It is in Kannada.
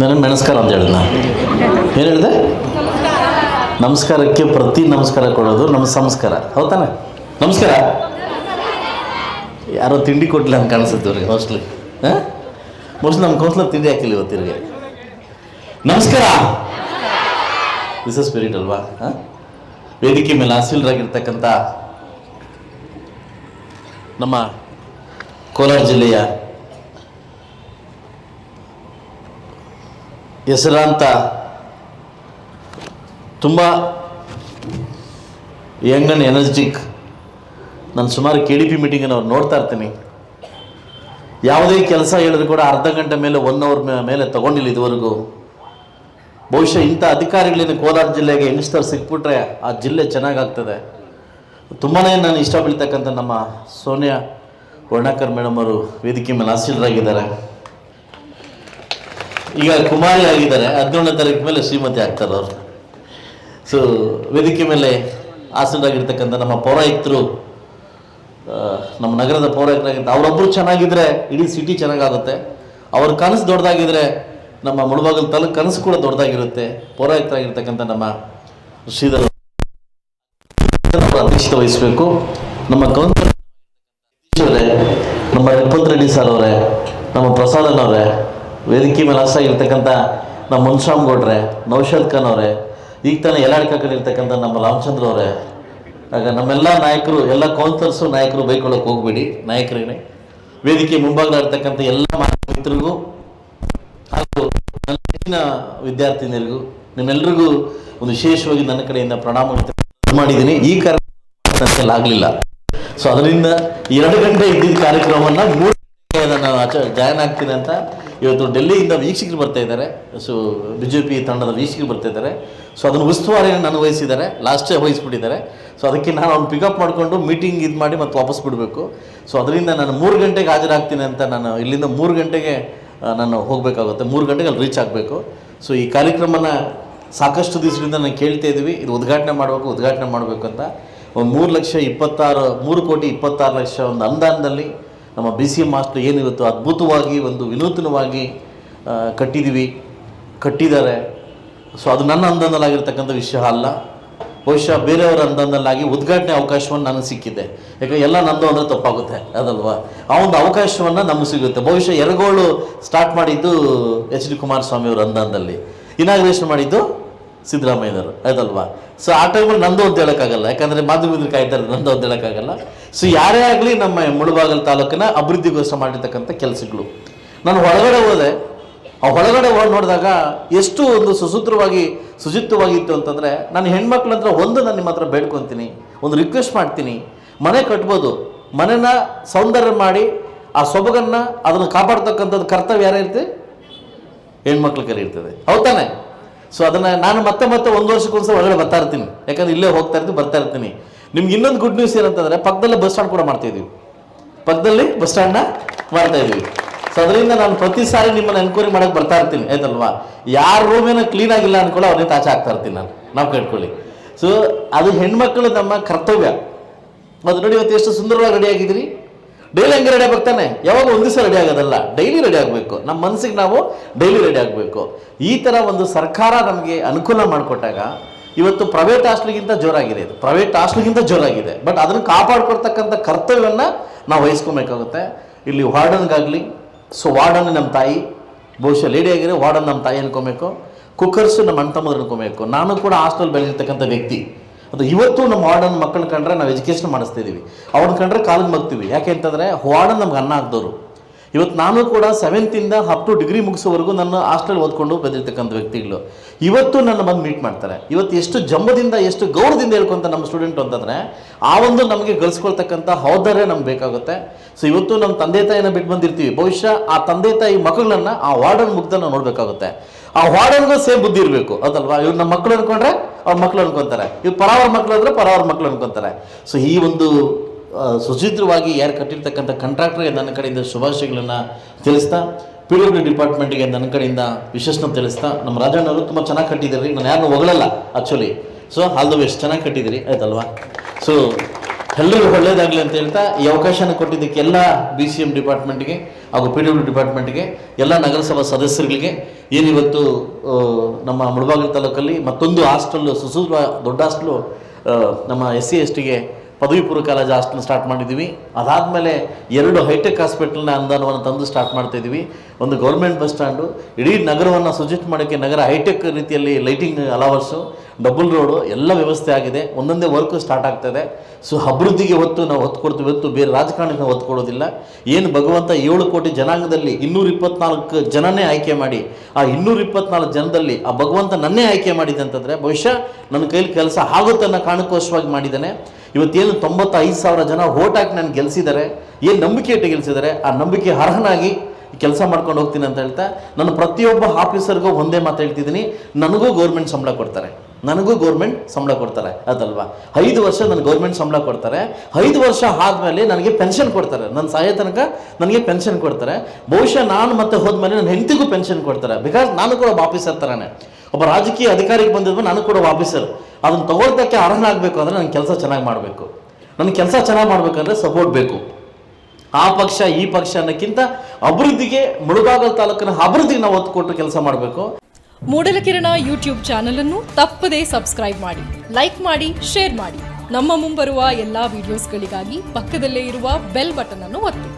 ನನಗೆ ನಮಸ್ಕಾರ ಅಂತ ಹೇಳಿದ್ನ ಏನು ಹೇಳಿದೆ? ನಮಸ್ಕಾರಕ್ಕೆ ಪ್ರತಿ ನಮಸ್ಕಾರ ಕೊಡೋದು ನಮ್ಮ ಸಂಸ್ಕಾರ. ಹೌದಾನೆ ನಮಸ್ಕಾರ. ಯಾರೋ ತಿಂಡಿ ಕೊಟ್ಟಿಲ್ಲ ಅಂತ ಕಾಣಿಸುತ್ತೆ ಅವ್ರಿಗೆ ಮೋಸ್ಟ್ಲಿ ಹಾಂ? ಮೋಸ್ಟ್ಲಿ ನಮ್ಮ ಕೌನ್ಸ್ಲರ್ ತಿಂಡಿ ಹಾಕಿಲ್ಲ ಇವತ್ತಿರಿಗೆ ನಮಸ್ಕಾರ. ದಿಸ್ ಇಸ್ ಸ್ಪಿರಿಟ್ ಅಲ್ವಾ? ಹಾಂ? ವೇದಿಕೆ ಮೇಲೆ ಆಸೀಲರಾಗಿರ್ತಕ್ಕಂಥ ನಮ್ಮ ಕೋಲಾರ ಜಿಲ್ಲೆಯ ಹೆಸರಾಂತ ತುಂಬ ಯಂಗ್ ಆ್ಯಂಡ್ ಎನರ್ಜಿಟಿಕ್ ನಾನು ಸುಮಾರು ಕೆ ಡಿ ಪಿ ಮೀಟಿಂಗನ್ನು ಅವ್ರು ನೋಡ್ತಾ ಇರ್ತೀನಿ. ಯಾವುದೇ ಕೆಲಸ ಹೇಳಿದ್ರು ಕೂಡ ಅರ್ಧ ಗಂಟೆ ಮೇಲೆ ಒನ್ ಅವರ್ ಮೇಲೆ ತಗೊಂಡಿಲ್ಲ ಇದುವರೆಗೂ. ಬಹುಶಃ ಇಂಥ ಅಧಿಕಾರಿಗಳಿಂದ ಕೋಲಾರ ಜಿಲ್ಲೆಗೆ ಯಂಗ್ಸ್ಟರ್ ಸಿಕ್ಬಿಟ್ರೆ ಆ ಜಿಲ್ಲೆ ಚೆನ್ನಾಗಾಗ್ತದೆ. ತುಂಬಾ ನಾನು ಇಷ್ಟ ನಮ್ಮ ಸೋನಿಯಾ ವರ್ಣಾಕರ್ ಮೇಡಮ್ ಅವರು ವೇದಿಕೆ ಮೇಲೆ ಆಸೀಲರಾಗಿದ್ದಾರೆ ಈಗ ಕುಮಾರಿ ಆಗಿದ್ದಾರೆ ಹದಿನೇಳನೇ ತಾರೀಕು ಮೇಲೆ ಶ್ರೀಮತಿ ಆಗ್ತಾರೆ ಅವರು. ಸೊ ವೇದಿಕೆ ಮೇಲೆ ಆಸೀನರಾಗಿರ್ತಕ್ಕಂಥ ನಮ್ಮ ಪೌರಾಯುಕ್ತರು ನಮ್ಮ ನಗರದ ಪೌರಾಯುಕ್ತರಾಗಿರ್ತ ಅವರೊಬ್ಬರು ಚೆನ್ನಾಗಿದ್ರೆ ಇಡೀ ಸಿಟಿ ಚೆನ್ನಾಗಾಗುತ್ತೆ. ಅವ್ರ ಕನಸು ದೊಡ್ಡದಾಗಿದ್ರೆ ನಮ್ಮ ಮುಳುಬಾಗಲ್ ತಾಲೂಕು ಕನಸು ಕೂಡ ದೊಡ್ಡದಾಗಿರುತ್ತೆ. ಪೌರಾಯುಕ್ತರಾಗಿರ್ತಕ್ಕಂಥ ನಮ್ಮ ಶ್ರೀಧರ್ ಅಧ್ಯಕ್ಷತೆ ವಹಿಸಬೇಕು. ನಮ್ಮ ಕೌನ್ಸಿಲರ್ ಅವರೇ ನಮ್ಮ ರೆಡ್ಡಿ ಸರ್ ಅವರೇ, ನಮ್ಮ ಪ್ರಸಾದನ್ ಅವರೇ ವೇದಿಕೆ ಮೇಲೆ ಆಸಾಗಿರ್ತಕ್ಕಂಥ ನಮ್ಮ ಮುನ್ಸ್ವಾಮಿ ಗೌಡ್ರೆ ನೌಷಾದ್ ಖಾನ್ ಅವರೇ, ಈಗ ತಾನೇ ಇರ್ತಕ್ಕಂಥ ನಮ್ಮ ರಾಮಚಂದ್ರ ಅವರೇ. ಆಗ ನಮ್ಮೆಲ್ಲ ನಾಯಕರು, ಎಲ್ಲ ಕೌನ್ಸಿಲರ್ಸು ನಾಯಕರು ಬೈಕೊಳ್ಳೋಕೆ ಹೋಗ್ಬೇಡಿ, ನಾಯಕರೇನೆ. ವೇದಿಕೆ ಮುಂಭಾಗದಲ್ಲಿರ್ತಕ್ಕಂಥ ಎಲ್ಲ ಮಿತ್ರರಿಗೂ ಹಾಗೂ ನನ್ನ ಹೆಚ್ಚಿನ ವಿದ್ಯಾರ್ಥಿನಿಯರಿಗೂ ನಿಮ್ಮೆಲ್ಲರಿಗೂ ಒಂದು ವಿಶೇಷವಾಗಿ ನನ್ನ ಕಡೆಯಿಂದ ಪ್ರಣಾಮ ಮಾಡಿದ್ದೀನಿ. ಈ ಕಾರ್ಯಕ್ರಮ ಆಗಲಿಲ್ಲ. ಸೊ ಅದರಿಂದ ಎರಡು ಗಂಟೆ ಇದ್ದಿದ್ದ ಕಾರ್ಯಕ್ರಮವನ್ನು ಮೂರು ನಾನು ಆಚ, ಜಾಯ್ನ್ ಆಗ್ತೀನಿ ಅಂತ ಇವತ್ತು ಡೆಲ್ಲಿಯಿಂದ ವೀಕ್ಷಕರು ಬರ್ತಾ ಇದ್ದಾರೆ. ಸೊ ಬಿ ಜೆ ಪಿ ತಂಡದ ವೀಕ್ಷಕರು ಬರ್ತಾ ಇದ್ದಾರೆ. ಸೊ, ಅದನ್ನು ಉಸ್ತುವಾರಿಯನ್ನು ನಾನು ವಹಿಸಿದ್ದಾರೆ. ಲಾಸ್ಟೇ ವಹಿಸ್ಬಿಟ್ಟಿದ್ದಾರೆ. ಸೊ ಅದಕ್ಕೆ ನಾನು ಅವ್ನು ಪಿಕಪ್ ಮಾಡಿಕೊಂಡು ಮೀಟಿಂಗ್ ಇದು ಮಾಡಿ ಮತ್ತೆ ವಾಪಸ್ ಬಿಡಬೇಕು. ಸೊ ಅದರಿಂದ ನಾನು ಮೂರು ಗಂಟೆಗೆ ಹಾಜರಾಗ್ತೀನಿ ಅಂತ ನಾನು ಇಲ್ಲಿಂದ ಮೂರು ಗಂಟೆಗೆ ನಾನು ಹೋಗಬೇಕಾಗುತ್ತೆ. ಮೂರು ಗಂಟೆಗೆ ಅಲ್ಲಿ ರೀಚ್ ಆಗಬೇಕು. ಸೊ ಈ ಕಾರ್ಯಕ್ರಮನ ಸಾಕಷ್ಟು ದಿವಸದಿಂದ ನಾನು ಕೇಳ್ತಾ ಇದ್ದೀವಿ. ಇದು ಉದ್ಘಾಟನೆ ಮಾಡಬೇಕು ಉದ್ಘಾಟನೆ ಮಾಡಬೇಕು ಅಂತ. ಒಂದು ಮೂರು ಲಕ್ಷ ಇಪ್ಪತ್ತಾರು, ಮೂರು ಕೋಟಿ ಇಪ್ಪತ್ತಾರು ಲಕ್ಷ ಒಂದು ಅನುದಾನದಲ್ಲಿ ನಮ್ಮ ಬಿ ಸಿ ಎಂ ಹಾಸ್ಟೆಲ್ ಏನಿರುತ್ತೋ ಅದ್ಭುತವಾಗಿ ಒಂದು ವಿನೂತನವಾಗಿ ಕಟ್ಟಿದ್ದೀವಿ ಕಟ್ಟಿದ್ದಾರೆ. ಸೊ ಅದು ನನ್ನ ಅನುದಾನದಲ್ಲಾಗಿರ್ತಕ್ಕಂಥ ವಿಷಯ ಅಲ್ಲ. ಬಹುಶಃ ಬೇರೆಯವರ ಅನುದಾನದಲ್ಲಾಗಿ ಉದ್ಘಾಟನೆ ಅವಕಾಶವನ್ನು ನನಗೆ ಸಿಕ್ಕಿದೆ. ಯಾಕಂದರೆ ಎಲ್ಲ ನಂದು ಅಂದರೆ ತಪ್ಪಾಗುತ್ತೆ, ಅದಲ್ವಾ? ಆ ಒಂದು ಅವಕಾಶವನ್ನು ನಮಗೆ ಸಿಗುತ್ತೆ. ಬಹುಶಃ ಎರಗೋಳು ಸ್ಟಾರ್ಟ್ ಮಾಡಿದ್ದು ಎಚ್ ಡಿ ಕುಮಾರಸ್ವಾಮಿ ಅವರ ಅನುದಾನದಲ್ಲಿ ಇನಾಗ್ರೇಷನ್ ಮಾಡಿದ್ದು ಸಿದ್ದರಾಮಯ್ಯನವರು ಆಯ್ತಲ್ವಾ ಸೊ ಆ ಟೈಮಲ್ಲಿ ನಂದು ಅಂತ ಹೇಳೋಕ್ಕಾಗಲ್ಲ. ಯಾಕಂದರೆ ಮಾಧ್ಯಮದಲ್ಲಿ ಕಾಯ್ತಾರೆ ನಂದು ಅಂತ ಹೇಳೋಕ್ಕಾಗಲ್ಲ. ಸೊ ಯಾರೇ ಆಗಲಿ ನಮ್ಮ ಮುಳುಬಾಗಲ್ ತಾಲೂಕಿನ ಅಭಿವೃದ್ಧಿಗೋಸ್ಕರ ಮಾಡಿರ್ತಕ್ಕಂಥ ಕೆಲಸಗಳು. ನಾನು ಹೊರಗಡೆ ಹೋದೆ. ಆ ಹೊರಗಡೆ ಹೋಗಿ ನೋಡಿದಾಗ ಎಷ್ಟು ಒಂದು ಸುಸೂತ್ರವಾಗಿ ಶುಚಿತ್ವವಾಗಿತ್ತು ಅಂತಂದರೆ, ನಾನು ಹೆಣ್ಮಕ್ಳ ಹತ್ರ ಒಂದು ನಾನು ನಿಮ್ಮ ಹತ್ರ ಬೇಡ್ಕೊತೀನಿ. ಒಂದು ರಿಕ್ವೆಸ್ಟ್ ಮಾಡ್ತೀನಿ. ಮನೆ ಕಟ್ಬೋದು. ಮನೆನ ಸೌಂದರ್ಯ ಮಾಡಿ, ಆ ಸೊಬಗನ್ನು ಅದನ್ನು ಕಾಪಾಡ್ತಕ್ಕಂಥದ್ದು ಕರ್ತವ್ಯ ಯಾರೇ ಇರುತ್ತೆ ಹೆಣ್ಮಕ್ಳ ಕರೆ ಇರ್ತದೆ. ಹೌದಾನೆ ಸೊ ಅದನ್ನು ನಾನು ಮತ್ತೆ ಮತ್ತೆ ಒಂದು ವರ್ಷಕ್ಕೊಂದ್ಸಲ ಒಳಗಡೆ ಬರ್ತಾ ಇರ್ತೀನಿ. ಯಾಕಂದ್ರೆ ಇಲ್ಲೇ ಹೋಗ್ತಾ ಇರ್ತೀನಿ, ಬರ್ತಾ ಇರ್ತೀನಿ. ನಿಮ್ಗೆ ಇನ್ನೊಂದು ಗುಡ್ ನ್ಯೂಸ್ ಏನಂತಂದರೆ, ಪಕ್ಕದಲ್ಲೇ ಬಸ್ ಸ್ಟ್ಯಾಂಡ್ ಕೂಡ ಮಾಡ್ತಾ ಇದೀವಿ ಪಕ್ಕದಲ್ಲಿ ಬಸ್ ಸ್ಟ್ಯಾಂಡ್ನ ಮಾಡ್ತಾ ಇದೀವಿ ಸೊ ಅದರಿಂದ ನಾನು ಪ್ರತಿ ಸಾರಿ ನಿಮ್ಮನ್ನ ಎನ್ಕ್ವೈರಿ ಮಾಡಕ್ಕೆ ಬರ್ತಾ ಇರ್ತೀನಿ, ಆಯ್ತಲ್ವಾ? ಯಾರ ರೂಮೇನ ಕ್ಲೀನ್ ಆಗಿಲ್ಲ ಅನ್ಕೊಳ್ಳೋ ಅವ್ರನ್ನ ಆಚೆ ಆಗ್ತಾ ಇರ್ತೀನಿ ನಾನು. ನಾವು ಕೇಳ್ಕೊಳ್ಳಿ. ಸೊ ಅದು ಹೆಣ್ಮಕ್ಳು ನಮ್ಮ ಕರ್ತವ್ಯ. ಅದು ನೋಡಿ ಇವತ್ತು ಎಷ್ಟು ಸುಂದರವಾಗಿ ರೆಡಿ ಆಗಿದ್ದೀರಿ? ಡೈಲಿ ಹಂಗೆ ರೆಡಿ ಆಗ್ಬೇಕಾನೆ ಯಾವಾಗ ಒಂದು ದಿವಸ ರೆಡಿ ಆಗೋದಲ್ಲ. ಡೈಲಿ ರೆಡಿ ಆಗಬೇಕು. ನಮ್ಮ ಮನಸ್ಸಿಗೆ ನಾವು ಡೈಲಿ ರೆಡಿ ಆಗಬೇಕು. ಈ ಥರ ಒಂದು ಸರ್ಕಾರ ನಮಗೆ ಅನುಕೂಲ ಮಾಡಿಕೊಟ್ಟಾಗ ಇವತ್ತು ಪ್ರೈವೇಟ್ ಹಾಸ್ಟ್ಲಿಗಿಂತ ಜೋರಾಗಿದೆ ಇದು. ಪ್ರೈವೇಟ್ ಹಾಸ್ಟ್ಲಿಗಿಂತ ಜೋರಾಗಿದೆ. ಬಟ್ ಅದನ್ನು ಕಾಪಾಡ್ಕೊಡ್ತಕ್ಕಂಥ ಕರ್ತವ್ಯವನ್ನು ನಾವು ವಹಿಸ್ಕೊಬೇಕಾಗುತ್ತೆ. ಇಲ್ಲಿ ವಾರ್ಡನ್ಗಾಗಲಿ ಸೊ ವಾರ್ಡನ್ ನಮ್ಮ ತಾಯಿ, ಬಹುಶಃ ಲೇಡಿ ಆಗಿದೆ ವಾರ್ಡನ್ ನಮ್ಮ ತಾಯಿ ಅನ್ಕೊಬೇಕು. ಕುಕ್ಕರ್ಸು ನಮ್ಮ ಅಣ್ಣ ತಮ್ಮದ್ರು ಅನ್ಕೊಬೇಕು. ನಾನು ಕೂಡ ಹಾಸ್ಟೆಲ್ ಬೆಳೆದಿರ್ತಕ್ಕಂಥ ವ್ಯಕ್ತಿ. ಅದು ಇವತ್ತು ನಮ್ಮ ವಾರ್ಡನ್ ಮಕ್ಕಳನ್ನ ಕಂಡ್ರೆ ನಾವು ಎಜುಕೇಷನ್ ಮಾಡಿಸ್ತಾ ಇದ್ದೀವಿ ಅವ್ರನ್ನ ಕಂಡ್ರೆ ಕಾಲಿಗೆ ಮಗ್ತೀವಿ. ಯಾಕೆ ಅಂತಂದರೆ ವಾರ್ಡನ್ ನಮ್ಗೆ ಅನ್ನ ಆಗ್ದವ್ರು ಇವತ್ತು ನಾನು ಕೂಡ ಸೆವೆಂತಿಂದ ಅಪ್ ಟು ಡಿಗ್ರಿ ಮುಗಿಸೋವರೆಗೂ ನನ್ನ ಹಾಸ್ಟೆಲ್ ಓದ್ಕೊಂಡು ಬಂದಿರ್ತಕ್ಕಂಥ ವ್ಯಕ್ತಿಗಳು. ಇವತ್ತು ನನ್ನ ಬಂದು ಮೀಟ್ ಮಾಡ್ತಾರೆ. ಇವತ್ತು ಎಷ್ಟು ಜಂಬದಿಂದ, ಎಷ್ಟು ಗೌರವದಿಂದ ಹೇಳ್ಕೊಂತ ನಮ್ಮ ಸ್ಟೂಡೆಂಟ್ ಅಂತಂದರೆ ಆ ಒಂದು ನಮಗೆ ಗಳಿಸ್ಕೊಳ್ತಕ್ಕಂಥ ಹೌದಾರ್ಯ ನಮ್ಗೆ ಬೇಕಾಗುತ್ತೆ. ಸೊ ಇವತ್ತು ನಮ್ಮ ತಂದೆ ತಾಯಿನ ಬಿಟ್ಟು ಬಂದಿರ್ತೀವಿ. ಬಹುಶಃ ಆ ತಂದೆ ತಾಯಿ ಮಕ್ಕಳನ್ನು ಆ ವಾರ್ಡನ್ ಮುಗ್ದ ನೋಡಬೇಕಾಗುತ್ತೆ. ಆ ವಾರ್ಡನ್ಗೂ ಸೇಮ್ ಬುದ್ಧಿ ಇರಬೇಕು. ಅದಲ್ವಾ ಇವ್ರು ನಮ್ಮ ಮಕ್ಕಳು ಅನ್ಕೊಂಡ್ರೆ ಅವ್ರ ಮಕ್ಕಳು ಅನ್ಕೊಂತಾರೆ. ಇವ್ರು ಪರಾವರ ಮಕ್ಕಳು ಅಂದ್ರೆ ಪರಾವರ ಮಕ್ಕಳು ಅನ್ಕೊಂತಾರೆ. ಸೊ ಈ ಒಂದು ಸುಚಿತ್ರವಾಗಿ ಯಾರು ಕಟ್ಟಿರ್ತಕ್ಕಂಥ ಕಾಂಟ್ರಾಕ್ಟರ್ಗೆ ನನ್ನ ಕಡೆಯಿಂದ ಶುಭಾಶಯಗಳನ್ನು ತಿಳಿಸ್ತಾ ಪಿ ಡಬ್ಲ್ಯೂ ಡಿಪಾರ್ಟ್ಮೆಂಟ್ಗೆ ನನ್ನ ಕಡೆಯಿಂದ ವಿಶೇಷನ ತಿಳಿಸ್ತಾ, ನಮ್ಮ ರಾಜಣ್ಣವರು ತುಂಬ ಚೆನ್ನಾಗಿ ಕಟ್ಟಿದ್ದೀರಿ, ನಾನು ಯಾರನ್ನೂ ಹೊಗಳಲ್ಲ actually so all the best ಚೆನ್ನಾಗಿ ಕಟ್ಟಿದ್ದೀರಿ. ಆಯ್ತಲ್ವಾ? ಸೊ ಎಲ್ಲರಿಗೂ ಒಳ್ಳೇದಾಗಲಿ ಅಂತ ಹೇಳ್ತಾ ಈ ಅವಕಾಶನ ಕೊಟ್ಟಿದ್ದಕ್ಕೆ ಎಲ್ಲ ಬಿ ಸಿ ಎಂ ಡಿಪಾರ್ಟ್ಮೆಂಟ್ಗೆ ಹಾಗೂ ಪಿ ಡಬ್ಲ್ಯೂ ಡಿಪಾರ್ಟ್ಮೆಂಟ್ಗೆ ಎಲ್ಲ ನಗರಸಭಾ ಸದಸ್ಯರುಗಳಿಗೆ ಏನಿವತ್ತು ನಮ್ಮ ಮುಳಬಾಗಿಲು ತಾಲೂಕಲ್ಲಿ ಮತ್ತೊಂದು ಹಾಸ್ಟೆಲ್ಲು ಸುಸೂರ ದೊಡ್ಡ ಹಾಸ್ಟೆಲು ನಮ್ಮ ಎಸ್ ಸಿ ಎಸ್ ಟಿಗೆ ಪದವಿ ಪೂರ್ವ ಕಾಲೇಜ್ ಹಾಸ್ಟೆಲ್ ಸ್ಟಾರ್ಟ್ ಮಾಡಿದ್ದೀವಿ ಅದಾದಮೇಲೆ ಎರಡು ಹೈಟೆಕ್ ಹಾಸ್ಪಿಟಲ್ನ ಅನುದಾನವನ್ನು ತಂದು ಸ್ಟಾರ್ಟ್ ಮಾಡ್ತಾ ಇದ್ದೀವಿ ಒಂದು ಗೌರ್ಮೆಂಟ್ ಬಸ್ ಸ್ಟ್ಯಾಂಡು ಇಡೀ ನಗರವನ್ನು ಸಜೆಸ್ಟ್ ಮಾಡೋಕ್ಕೆ ನಗರ ಹೈಟೆಕ್ ರೀತಿಯಲ್ಲಿ ಲೈಟಿಂಗ್ ಅಲವರ್ಸು ಡಬಲ್ ರೋಡು ಎಲ್ಲ ವ್ಯವಸ್ಥೆ ಆಗಿದೆ. ಒಂದೊಂದೇ ವರ್ಕು ಸ್ಟಾರ್ಟ್ ಆಗ್ತದೆ ಸೊ ಅಭಿವೃದ್ಧಿಗೆ ಹೊತ್ತು ನಾವು ಹೊತ್ತು ಕೊಡ್ತೀವಿ. ಹೊತ್ತು ಬೇರೆ ರಾಜಕಾರಣಕ್ಕೆ ನಾವು ಹೊತ್ತು ಕೊಡೋದಿಲ್ಲ. ಏನು ಭಗವಂತ ಏಳು ಕೋಟಿ ಜನಾಂಗದಲ್ಲಿ ಇನ್ನೂರ ಇಪ್ಪತ್ನಾಲ್ಕು ಜನನೇ ಆಯ್ಕೆ ಮಾಡಿ, ಆ ಇನ್ನೂರ ಇಪ್ಪತ್ನಾಲ್ಕು ಜನದಲ್ಲಿ ಆ ಭಗವಂತ ನನ್ನೇ ಆಯ್ಕೆ ಮಾಡಿದೆ ಅಂತಂದರೆ ಬಹುಶಃ ನನ್ನ ಕೈಲಿ ಕೆಲಸ ಆಗುತ್ತೆ ಅನ್ನೋ ಕಾರಣಕ್ಕೋಸ್ಕರವಾಗಿ ಮಾಡಿದ್ದಾನೆ. ಇವತ್ತೇನು ತೊಂಬತ್ತೈದು ಸಾವಿರ ಜನ ಓಟ್ ಹಾಕಿ ನಾನು ಗೆಲ್ಲಿಸಿದ್ದಾರೆ ಏನು ನಂಬಿಕೆ ಇಟ್ಟು ಗೆಲ್ಲಿಸಿದ್ದಾರೆ ಆ ನಂಬಿಕೆ ಅರ್ಹನಾಗಿ ಕೆಲಸ ಮಾಡ್ಕೊಂಡು ಹೋಗ್ತೀನಿ ಅಂತ ಹೇಳ್ತಾ ನಾನು ಪ್ರತಿಯೊಬ್ಬ ಆಫೀಸರ್ಗೂ ಒಂದೇ ಮಾತು ಹೇಳ್ತಿದ್ದೀನಿ, ನನಗೂ ಗೌರ್ಮೆಂಟ್ ಸಂಬಳ ಕೊಡ್ತಾರೆ. ನನಗೂ ಗೌರ್ಮೆಂಟ್ ಸಂಬಳ ಕೊಡ್ತಾರೆ, ಅದಲ್ವಾ? ಐದು ವರ್ಷ ನನಗೆ ಗೌರ್ಮೆಂಟ್ ಸಂಬಳ ಕೊಡ್ತಾರೆ, ಐದು ವರ್ಷ ಆದಮೇಲೆ ನನಗೆ ಪೆನ್ಷನ್ ಕೊಡ್ತಾರೆ. ನನ್ನ ಸಾಯೋ ತನಕ ನನಗೆ ಪೆನ್ಷನ್ ಕೊಡ್ತಾರೆ. ಬಹುಶಃ ನಾನು ಮತ್ತೆ ಹೋದ್ಮೇಲೆ ನನ್ನ ಹೆಂಡತಿಗೂ ಪೆನ್ಷನ್ ಕೊಡ್ತಾರೆ. ಬಿಕಾಸ್ ನಾನು ಕೂಡ ಒಬ್ಬ ಆಫೀಸರ್ ಥರನೇ ಒಬ್ಬ ರಾಜಕೀಯ ಅಧಿಕಾರಿಗೆ ಬಂದಿದ್ಮೇಲೆ ನಾನು ಕೂಡ ಆಫೀಸರ್. ಅದನ್ನು ತಗೊಳ್ತಕ್ಕೆ ಅರ್ಹನಾಗಬೇಕು ಅಂದರೆ ನನ್ನ ಕೆಲಸ ಚೆನ್ನಾಗಿ ಮಾಡಬೇಕು. ನನ್ನ ಕೆಲಸ ಚೆನ್ನಾಗಿ ಮಾಡಬೇಕಂದ್ರೆ ಸಪೋರ್ಟ್ ಬೇಕು. ಆ ಪಕ್ಷ, ಈ ಪಕ್ಷ ಅನ್ನೋಕ್ಕಿಂತ ಅಭಿವೃದ್ಧಿಗೆ ಮುಳುಬಾಗಲ್ ತಾಲೂಕಿನ ಅಭಿವೃದ್ಧಿಗೆ ನಾವು ಒತ್ತು ಕೊಟ್ಟು ಕೆಲಸ ಮಾಡಬೇಕು. ಮೂಡಲಕಿರಣ ಯೂಟ್ಯೂಬ್ ಚಾನೆಲ್ ಅನ್ನು ತಪ್ಪದೇ ಸಬ್ಸ್ಕ್ರೈಬ್ ಮಾಡಿ ಲೈಕ್ ಮಾಡಿ ಶೇರ್ ಮಾಡಿ. ನಮ್ಮ ಮುಂಬರುವ ಎಲ್ಲಾ ವಿಡಿಯೋಸ್ಗಳಿಗಾಗಿ ಪಕ್ಕದಲ್ಲೇ ಇರುವ ಬೆಲ್ ಬಟನ್ ಅನ್ನು ಒತ್ತಿ.